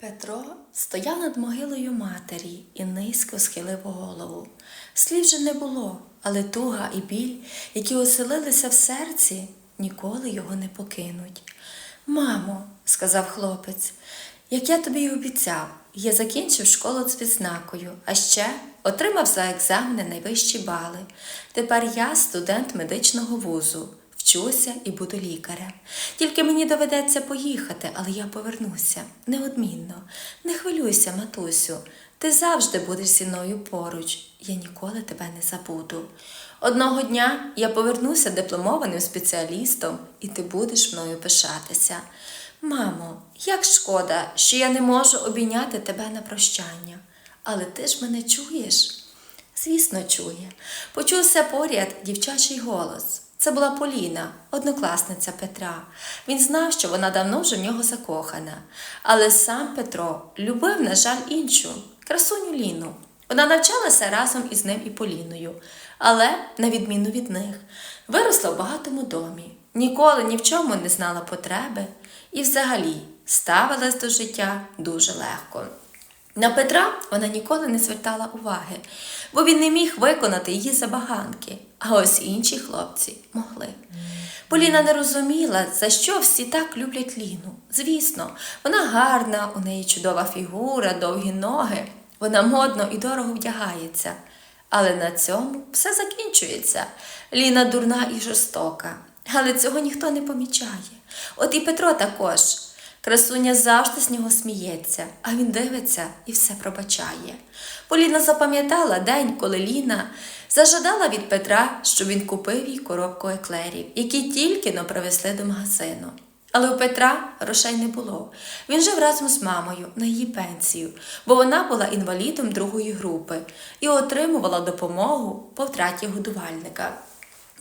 Петро стояв над могилою матері і низько схилив голову. Слів же не було, але туга і біль, які оселилися в серці, ніколи його не покинуть. Мамо, сказав хлопець, як я тобі й обіцяв, я закінчив школу з відзнакою, а ще отримав за екзамени найвищі бали. Тепер я студент медичного вузу. Вчуся і буду лікарем. Тільки мені доведеться поїхати, але я повернуся неодмінно. Не хвилюйся, матусю. Ти завжди будеш зі мною поруч. Я ніколи тебе не забуду. Одного дня я повернуся дипломованим спеціалістом, і ти будеш мною пишатися. Мамо, як шкода, що я не можу обійняти тебе на прощання. Але ти ж мене чуєш? Звісно, чує. Почувся поряд дівчачий голос. Це була Поліна, однокласниця Петра. Він знав, що вона давно вже в нього закохана. Але сам Петро любив, на жаль, іншу красуню Ліну. Вона навчалася разом із ним і Поліною, але, на відміну від них, виросла в багатому домі, ніколи ні в чому не знала потреби і взагалі ставилась до життя дуже легко. На Петра вона ніколи не звертала уваги, бо він не міг виконати її забаганки, а ось інші хлопці могли. Поліна не розуміла, за що всі так люблять Ліну. Звісно, вона гарна, у неї чудова фігура, довгі ноги, вона модно і дорого вдягається. Але на цьому все закінчується. Ліна дурна і жорстока, але цього ніхто не помічає. От і Петро також. Красуня завжди з нього сміється, а він дивиться і все пробачає. Поліна запам'ятала день, коли Ліна зажадала від Петра, щоб він купив їй коробку еклерів, які тільки но привезли до магазину. Але у Петра грошей не було. Він жив разом з мамою на її пенсію, бо вона була інвалідом другої групи і отримувала допомогу по втраті годувальника.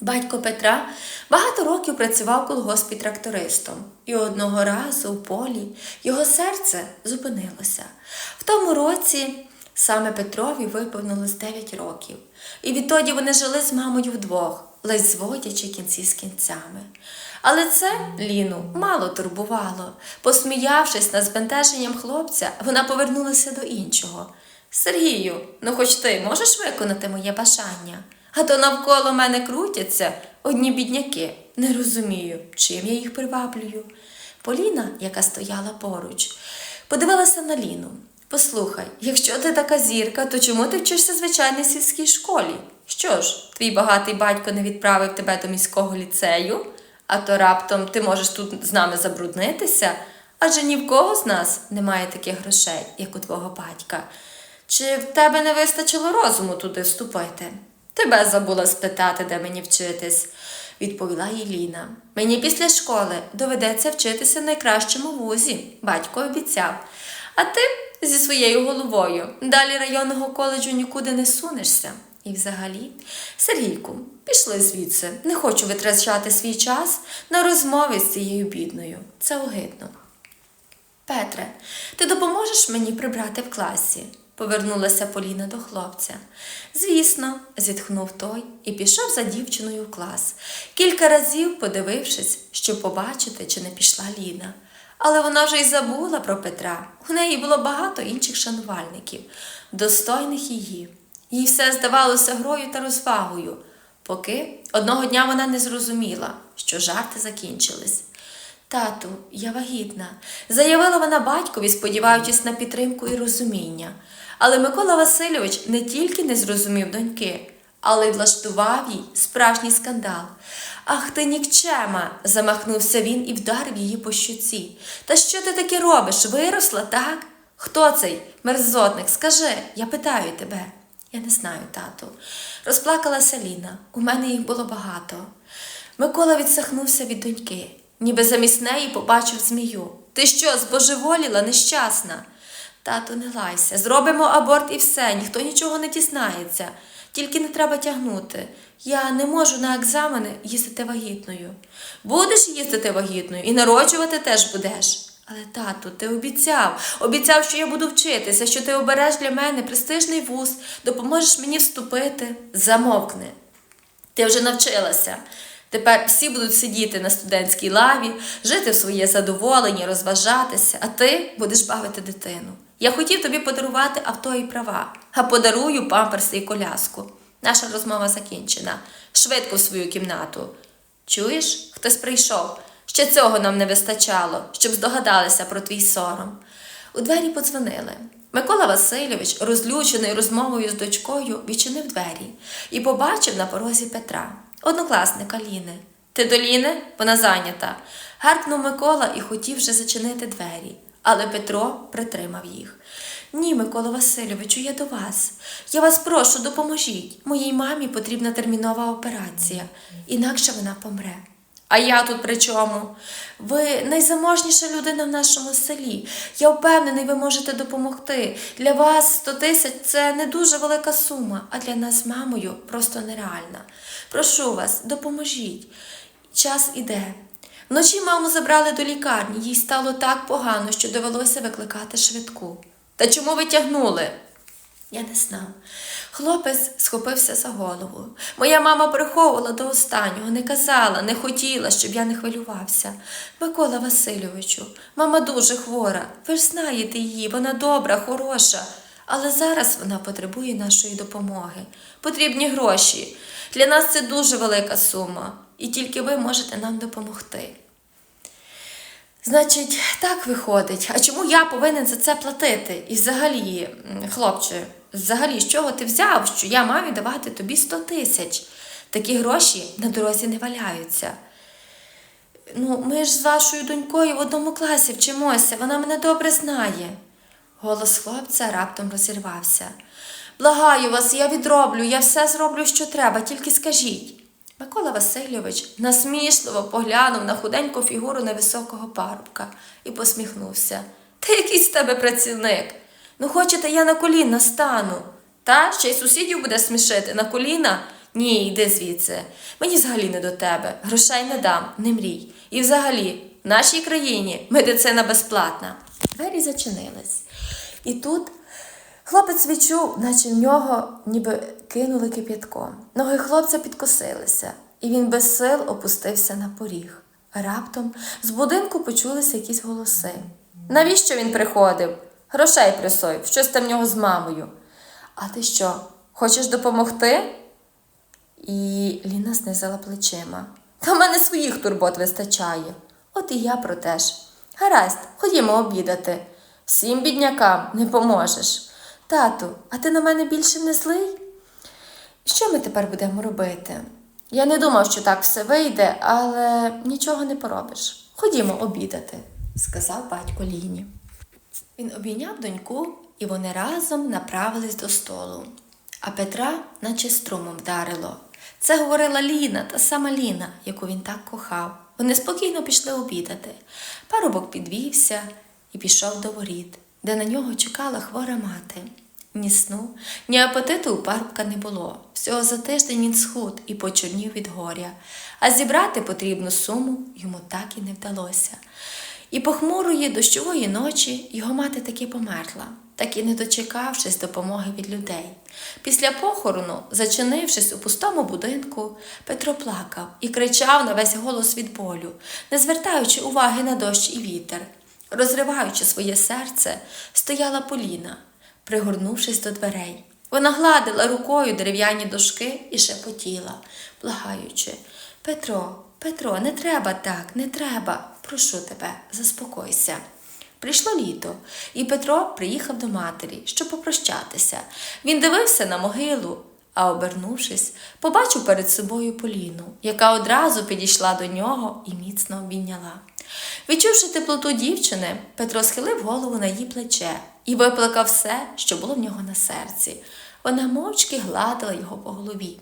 Батько Петра багато років працював в колгоспі трактористом, і одного разу в полі його серце зупинилося. В тому році саме Петрові виповнилось 9 років, і відтоді вони жили з мамою вдвох, ледь зводячи кінці з кінцями. Але це Ліну мало турбувало. Посміявшись над збентеженням хлопця, вона повернулася до іншого. Сергію, ну хоч ти можеш виконати моє бажання? А то навколо мене крутяться одні бідняки. Не розумію, чим я їх приваблюю. Поліна, яка стояла поруч, подивилася на Ліну. Послухай, якщо ти така зірка, то чому ти вчишся в звичайній сільській школі? Що ж, твій багатий батько не відправив тебе до міського ліцею, а то раптом ти можеш тут з нами забруднитися, адже ні в кого з нас немає таких грошей, як у твого батька. Чи в тебе не вистачило розуму туди вступити? Тебе забула спитати, де мені вчитись, відповіла їй. Мені після школи доведеться вчитися в найкращому вузі, батько обіцяв. А ти зі своєю головою далі районного коледжу нікуди не сунешся. І взагалі, Сергійку, пішли звідси. Не хочу витрачати свій час на розмови з цією бідною. Це огидно. Петре, ти допоможеш мені прибрати в класі? Повернулася Поліна до хлопця. Звісно, зітхнув той і пішов за дівчиною в клас, кілька разів подивившись, щоб побачити, чи не пішла Ліна. Але вона вже й забула про Петра. У неї було багато інших шанувальників, достойних її. Їй все здавалося грою та розвагою, поки одного дня вона не зрозуміла, що жарти закінчились. Тату, я вагітна, заявила вона батькові, сподіваючись на підтримку і розуміння. Але Микола Васильович не тільки не зрозумів доньки, але й влаштував їй справжній скандал. Ах ти нікчема, замахнувся він і вдарив її по щоці. Та що ти таке робиш? Виросла, так? Хто цей мерзотник? Скажи, я питаю тебе. Я не знаю, тату. Розплакалася Ліна. У мене їх було багато. Микола відсахнувся від доньки, ніби замість неї побачив змію. Ти що, збожеволіла, нещасна? Тату, не лайся, зробимо аборт і все, ніхто нічого не дізнається. Тільки не треба тягнути. Я не можу на екзамени їздити вагітною. Будеш їздити вагітною і народжувати теж будеш. Але, тату, ти обіцяв, обіцяв, що я буду вчитися, що ти обереш для мене престижний вуз, допоможеш мені вступити. Замовкни. Ти вже навчилася. Тепер всі будуть сидіти на студентській лаві, жити в своє задоволення, розважатися, а ти будеш бавити дитину. Я хотів тобі подарувати авто і права, а подарую памперси і коляску. Наша розмова закінчена. Швидко в свою кімнату. Чуєш, хтось прийшов. Ще цього нам не вистачало, щоб здогадалися про твій сором. У двері подзвонили. Микола Васильович, розлючений розмовою з дочкою, відчинив двері і побачив на порозі Петра, однокласника Ліни. Ти до Ліни? Вона зайнята. Гаркнув Микола і хотів вже зачинити двері, але Петро притримав їх. Ні, Микола Васильовичу, я до вас. Я вас прошу, допоможіть. Моїй мамі потрібна термінова операція, інакше вона помре. А я тут при чому? Ви найзаможніша людина в нашому селі. Я впевнений, ви можете допомогти. Для вас 100 тисяч це не дуже велика сума, а для нас з мамою просто нереальна. Прошу вас, допоможіть. Час іде. Вночі маму забрали до лікарні, їй стало так погано, що довелося викликати швидку. Та чому ви тягнули? Я не знав. Хлопець схопився за голову. Моя мама приховувала до останнього, не казала, не хотіла, щоб я не хвилювався. Микола Васильовичу, мама дуже хвора. Ви ж знаєте її, вона добра, хороша. Але зараз вона потребує нашої допомоги. Потрібні гроші. Для нас це дуже велика сума, і тільки ви можете нам допомогти. Значить, так виходить. А чому я повинен за це платити? І взагалі, хлопче, взагалі, з чого ти взяв, що я маю давати тобі 100 тисяч? Такі гроші на дорозі не валяються. Ну, ми ж з вашою донькою в одному класі вчимося, вона мене добре знає. Голос хлопця раптом розірвався. Благаю вас, я відроблю, я все зроблю, що треба, тільки скажіть. Микола Васильович насмішливо поглянув на худеньку фігуру невисокого парубка і посміхнувся. Та якийсь з тебе працівник. Ну, хочете, я на коліна стану. Та ще й сусідів буде смішити на коліна? Ні, йди звідси. Мені взагалі не до тебе. Грошей не дам, не мрій. І взагалі, в нашій країні медицина безплатна. Двері зачинились. І тут Хлопець відчув, наче в нього ніби кинули кип'ятком. Ноги хлопця підкосилися, і він без сил опустився на поріг. Раптом з будинку почулися якісь голоси. Навіщо він приходив? Грошей присоїв, щось там в нього з мамою. А ти що, хочеш допомогти? І Ліна знизила плечима. Та в мене своїх турбот вистачає. От і я про те ж. Гаразд, ходімо обідати. Всім біднякам не поможеш. Тату, а ти на мене більше не злий? Що ми тепер будемо робити? Я не думав, що так все вийде, але нічого не поробиш. Ходімо обідати, сказав батько Ліні. Він обійняв доньку, і вони разом направились до столу. А Петра, наче струмом вдарило. Це говорила Ліна, та сама Ліна, яку він так кохав. Вони спокійно пішли обідати. Парубок підвівся і пішов до воріт, де на нього чекала хвора мати. Ні сну, ні апетиту у парубка не було. Всього за тиждень він схуд і почорнів від горя, а зібрати потрібну суму йому так і не вдалося. І похмурої дощової ночі його мати таки померла, так і не дочекавшись допомоги від людей. Після похорону, зачинившись у пустому будинку, Петро плакав і кричав на весь голос від болю, не звертаючи уваги на дощ і вітер. Розриваючи своє серце, стояла Поліна, пригорнувшись до дверей. Вона гладила рукою дерев'яні дошки і шепотіла, благаючи Петро, Петро, не треба так, не треба. Прошу тебе, заспокойся. Прийшло літо, і Петро приїхав до матері, щоб попрощатися. Він дивився на могилу, а обернувшись, побачив перед собою Поліну, яка одразу підійшла до нього і міцно обійняла. Відчувши теплоту дівчини, Петро схилив голову на її плече і виплакав все, що було в нього на серці. Вона мовчки гладила його по голові.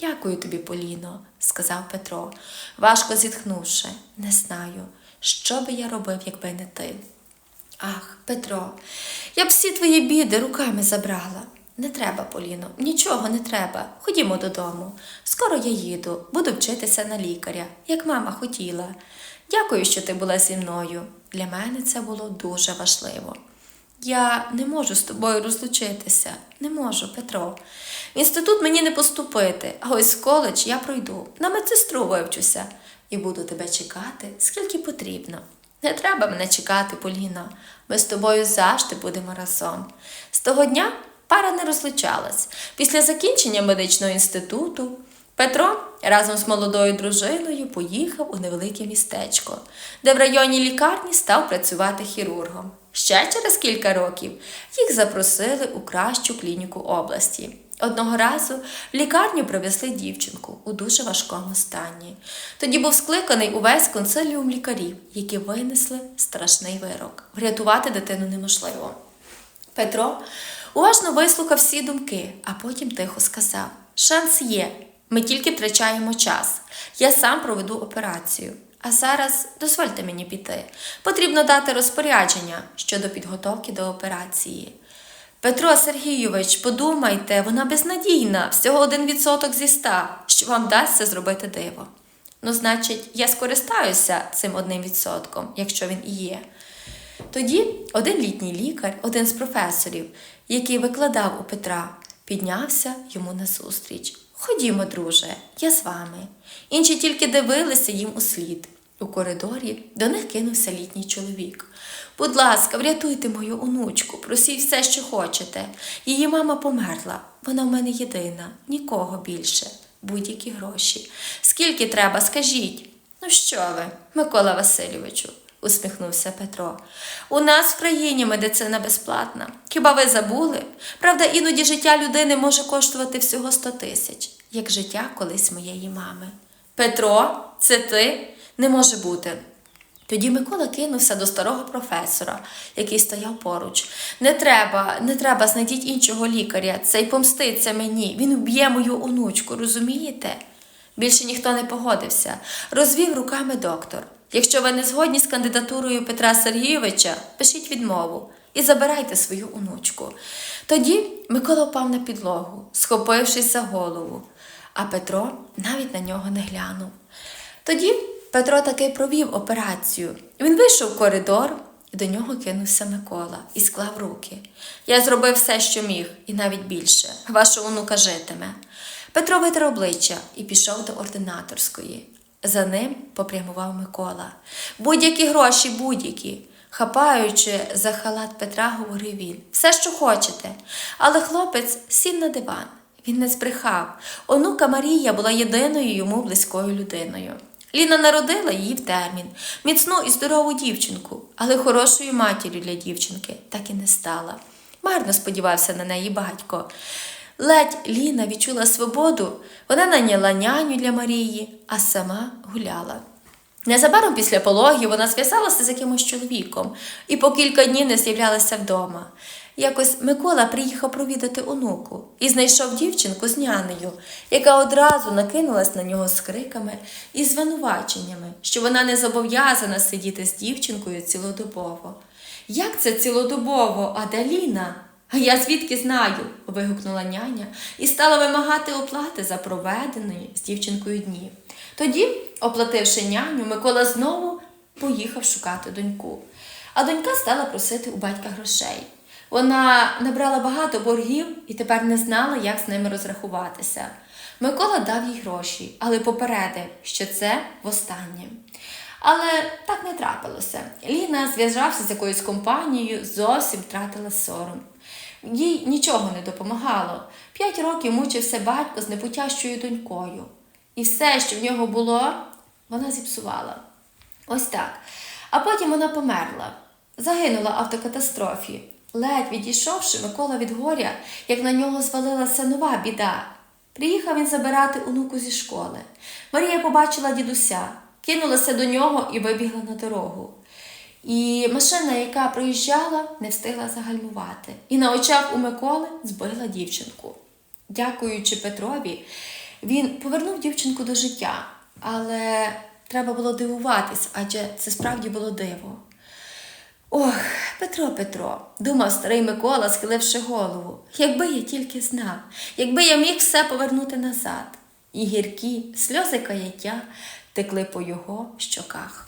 Дякую тобі, Поліно, сказав Петро, важко зітхнувши. Не знаю, що би я робив, якби не ти. Ах, Петро, я б всі твої біди руками забрала. Не треба, Поліно, нічого не треба. Ходімо додому. Скоро я їду, буду вчитися на лікаря, як мама хотіла. Дякую, що ти була зі мною. Для мене це було дуже важливо. Я не можу з тобою розлучитися. Не можу, Петро. В інститут мені не поступити, а ось коледж я пройду. На медсестру вивчуся і буду тебе чекати, скільки потрібно. Не треба мене чекати, Поліно. Ми з тобою завжди будемо разом. З того дня пара не розлучалась. Після закінчення медичного інституту Петро разом з молодою дружиною поїхав у невелике містечко, де в районній лікарні став працювати хірургом. Ще через кілька років їх запросили у кращу клініку області. Одного разу в лікарню привезли дівчинку у дуже важкому стані. Тоді був скликаний увесь консиліум лікарів, які винесли страшний вирок. Врятувати дитину неможливо. Петро уважно вислухав всі думки, а потім тихо сказав: Шанс є, ми тільки втрачаємо час. Я сам проведу операцію. А зараз дозвольте мені піти. Потрібно дати розпорядження щодо підготовки до операції. Петро Сергійович, подумайте, вона безнадійна, всього один відсоток зі ста, що вам вдасться зробити диво. Ну, значить, я скористаюся цим одним відсотком, якщо він і є. Тоді один літній лікар, один з професорів, який викладав у Петра, піднявся йому назустріч. Ходімо, друже, я з вами. Інші тільки дивилися їм у слід. У коридорі до них кинувся літній чоловік. Будь ласка, врятуйте мою онучку, просіть все, що хочете. Її мама померла, вона в мене єдина, нікого більше. Будь-які гроші. Скільки треба, скажіть. Ну що ви, Микола Васильовичу, усміхнувся Петро. У нас в країні медицина безплатна. Хіба ви забули? Правда, іноді життя людини може коштувати всього 100 тисяч, як життя колись моєї мами. Петро, це ти? Не може бути. Тоді Микола кинувся до старого професора, який стояв поруч. Не треба, не треба, знайдіть іншого лікаря. Цей помститься мені. Він вб'є мою онучку, розумієте? Більше ніхто не погодився. Розвів руками доктор. Якщо ви не згодні з кандидатурою Петра Сергійовича, пишіть відмову і забирайте свою онучку. Тоді Микола впав на підлогу, схопившись за голову, а Петро навіть на нього не глянув. Тоді Петро таки провів операцію. Він вийшов в коридор, і до нього кинувся Микола і склав руки. Я зробив все, що міг, і навіть більше. Ваша онука житиме. Петро витер обличчя і пішов до ординаторської. За ним попрямував Микола. Будь-які гроші, будь-які. Хапаючи за халат Петра, говорив він все, що хочете. Але хлопець сів на диван. Він не збрехав. Онука Марія була єдиною йому близькою людиною. Ліна народила її в термін, міцну і здорову дівчинку, але хорошою матір'ю для дівчинки так і не стала. Марно сподівався на неї батько. Ледь Ліна відчула свободу, вона наняла няню для Марії, а сама гуляла. Незабаром після пологів вона зв'язалася з якимось чоловіком і по кілька днів не з'являлася вдома. Якось Микола приїхав провідати онуку і знайшов дівчинку з нянею, яка одразу накинулась на нього з криками і звинуваченнями, що вона не зобов'язана сидіти з дівчинкою цілодобово. Як це цілодобово, а де Ліна? А я звідки знаю? вигукнула няня і стала вимагати оплати за проведеної з дівчинкою дні. Тоді, оплативши няню, Микола знову поїхав шукати доньку. А донька стала просити у батька грошей. Вона набрала багато боргів і тепер не знала, як з ними розрахуватися. Микола дав їй гроші, але попередив, що це востаннє. Але так не трапилося. Ліна, зв'язавши з якоюсь компанією, зовсім втратила сором. Їй нічого не допомагало. П'ять років мучився батько з непутящою донькою. І все, що в нього було, вона зіпсувала. Ось так. А потім вона померла, загинула в автокатастрофі. Ледь відійшовши Микола від горя, як на нього звалилася нова біда. Приїхав він забирати онуку зі школи. Марія побачила дідуся, кинулася до нього і вибігла на дорогу. І машина, яка проїжджала, не встигла загальмувати. І на очах у Миколи збила дівчинку. Дякуючи Петрові, він повернув дівчинку до життя, але треба було дивуватись, адже це справді було диво. Ох, Петро, Петро, думав старий Микола, схиливши голову. Якби я тільки знав, якби я міг все повернути назад. І гіркі сльози каяття текли по його щоках.